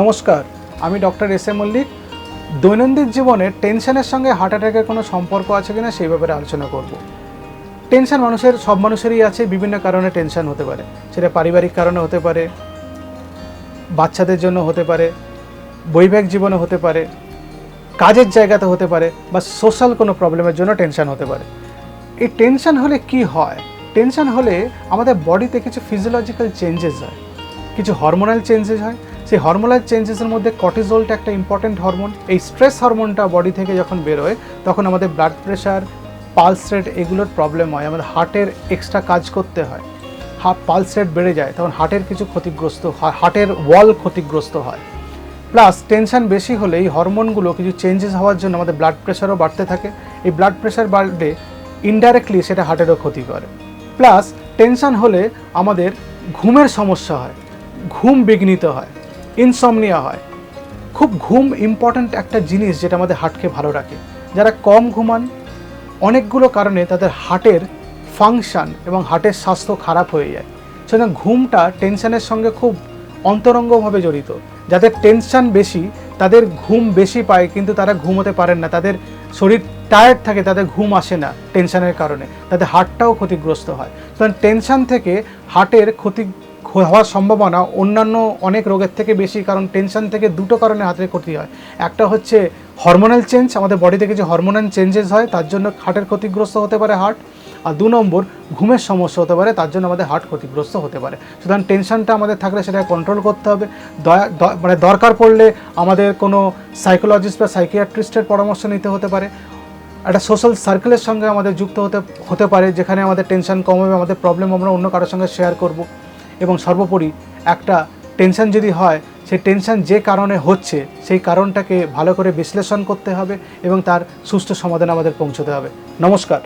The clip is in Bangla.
নমস্কার, আমি ডক্টর এস এ মল্লিক। দৈনন্দিন জীবনে টেনশনের সঙ্গে হার্ট অ্যাটাকের কোনো সম্পর্ক আছে কিনা সেই ব্যাপারে আলোচনা করব। টেনশন মানুষের, সব মানুষেরই আছে, বিভিন্ন কারণে টেনশন হতে পারে। সেটা পারিবারিক কারণে হতে পারে, বাচ্চাদের জন্য হতে পারে, বৈবাহিক জীবনে হতে পারে, কাজের জায়গাতে হতে পারে, বা সোশ্যাল কোনো প্রবলেমের জন্য টেনশন হতে পারে। এই টেনশন হলে কি হয়? টেনশন হলে আমাদের বডিতে কিছু ফিজিওলজিক্যাল চেঞ্জেস হয়। কিছু হরমোনাল চেঞ্জেস হয়। সেই হরমোনাল চেঞ্জেসের মধ্যে কর্টিজোলটা একটা ইম্পর্ট্যান্ট হরমোন এই স্ট্রেস হরমোনটা বডি থেকে যখন বেরোয় তখন আমাদের ব্লাড প্রেশার পালস রেট এগুলোর প্রবলেম হয়। আমাদের হার্টের এক্সট্রা কাজ করতে হয়। হার্ট পালস রেট বেড়ে যায়, তখন হার্টের কিছু ক্ষতিগ্রস্ত হয় হার্টের ওয়াল ক্ষতিগ্রস্ত হয়। প্লাস টেনশন বেশি হলে এই হরমোনগুলো কিছু চেঞ্জেস হওয়ার জন্য আমাদের ব্লাড প্রেশারও বাড়তে থাকে। এই ব্লাড প্রেশার বাড়লে ইনডাইরেক্টলি সেটা হার্টেরও ক্ষতি করে। প্লাস টেনশন হলে আমাদের ঘুমের সমস্যা হয়। ঘুম বিঘ্নিত হয়। ইনসমনিয়া হয়। খুব ঘুম ইম্পর্ট্যান্ট একটা জিনিস যেটা আমাদের হার্টকে ভালো রাখে। যারা কম ঘুমান, অনেকগুলো কারণে তাদের হার্টের ফাংশন এবং হার্টের স্বাস্থ্য খারাপ হয়ে যায়। সুতরাং ঘুমটা টেনশনের সঙ্গে খুব অন্তরঙ্গভাবে জড়িত। যাদের টেনশন বেশি, তাদের ঘুম বেশি পায় কিন্তু তারা ঘুমোতে পারেন না। তাদের শরীর টায়ার্ড থাকে, তাদের ঘুম আসে না টেনশনের কারণে। তাদের হার্টটাও ক্ষতিগ্রস্ত হয়। সুতরাং টেনশন থেকে হার্টের ক্ষতি হওয়ার সম্ভাবনা অন্যান্য অনেক রোগের থেকে বেশি, কারণ টেনশন থেকে দুটো কারণে হাতের ক্ষতি হয়। একটা হচ্ছে হরমোনাল চেঞ্জ আমাদের বডিতে কিছু হরমোনাল চেঞ্জেস হয়, তার জন্য হার্টের ক্ষতিগ্রস্ত হতে পারে হার্ট আর দু নম্বর, ঘুমের সমস্যা হতে পারে, তার জন্য আমাদের হার্ট ক্ষতিগ্রস্ত হতে পারে। সুতরাং টেনশনটা আমাদের থাকলে সেটা কন্ট্রোল করতে হবে। দয়া মানে দরকার পড়লে আমাদের কোনো সাইকোলজিস্ট বা সাইকিয়াট্রিস্টের পরামর্শ নিতে হতে পারে। একটা সোশ্যাল সার্কেলের সঙ্গে আমাদের যুক্ত হতে হতে পারে, যেখানে আমাদের টেনশন কম হবে, আমাদের প্রবলেম আমরা অন্য কারোর সঙ্গে শেয়ার করব। এবং সর্বোপরি একটা টেনশন যদি হয়, সেই টেনশন যে কারণে হচ্ছে, সেই কারণটাকে ভালো করে বিশ্লেষণ করতে হবে এবং তার সুস্থ সমাধান আমাদের পৌঁছতে হবে। নমস্কার।